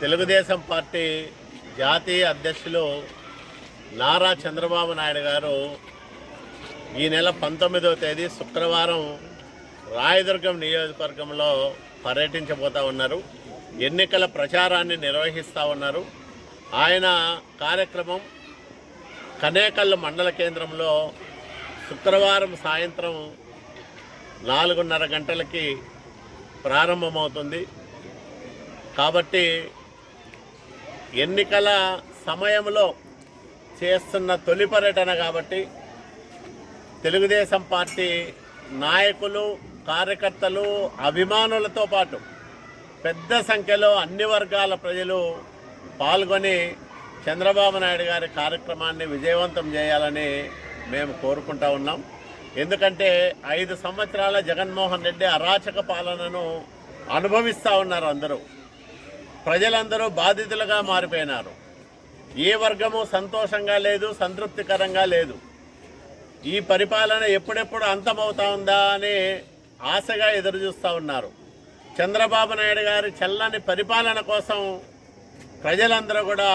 Telugu Desam party జాతీయ అధ్యక్షులు నారా చంద్రబాబు నాయుడు గారు ఈ నెల పంతొమ్మిదవ తేదీ శుక్రవారం రాయదుర్గం నియోజకవర్గంలో పర్యటించబోతా ఉన్నారు. ఎన్నికల ప్రచారాన్ని నిర్వహిస్తూ ఉన్నారు. ఆయన కార్యక్రమం కనేకల్లు మండల కేంద్రంలో శుక్రవారం సాయంత్రం నాలుగున్నర గంటలకి ప్రారంభమవుతుంది. కాబట్టి ఎన్నికల సమయంలో చేస్తున్న తొలి పర్యటన కాబట్టి తెలుగుదేశం పార్టీ నాయకులు కార్యకర్తలు అభిమానులతో పాటు పెద్ద సంఖ్యలో అన్ని వర్గాల ప్రజలు పాల్గొని చంద్రబాబు నాయుడు గారి కార్యక్రమాన్ని విజయవంతం చేయాలని మేము కోరుకుంటా ఉన్నాం. ఎందుకంటే ఐదు సంవత్సరాల జగన్మోహన్ రెడ్డి అరాచక పాలనను అనుభవిస్తూ ఉన్నారు అందరూ. ప్రజలందరూ బాధితులుగా మారిపోయినారు. ఏ వర్గము సంతోషంగా లేదు సంతృప్తికరంగా లేదు. ఈ పరిపాలన ఎప్పుడెప్పుడు అంతమవుతా ఉందా అని ఆశగా ఎదురుచూస్తూ ఉన్నారు. చంద్రబాబు నాయుడు గారి చల్లని పరిపాలన కోసం ప్రజలందరూ కూడా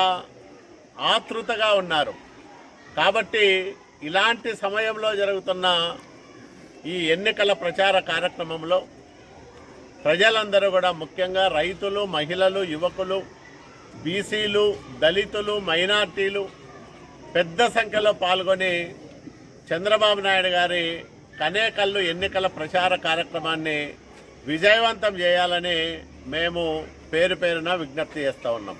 ఆతృతగా ఉన్నారు. కాబట్టి ఇలాంటి సమయంలో జరుగుతున్న ఈ ఎన్నికల ప్రచార కార్యక్రమంలో ప్రజలందరూ కూడా ముఖ్యంగా రైతులు మహిళలు యువకులు బీసీలు దళితులు మైనార్టీలు పెద్ద సంఖ్యలో పాల్గొని చంద్రబాబు నాయుడు గారి కనేకల్లు ఎన్నికల ప్రచార కార్యక్రమాన్ని విజయవంతం చేయాలని మేము పేరు పేరున విజ్ఞప్తి చేస్తూ ఉన్నాం.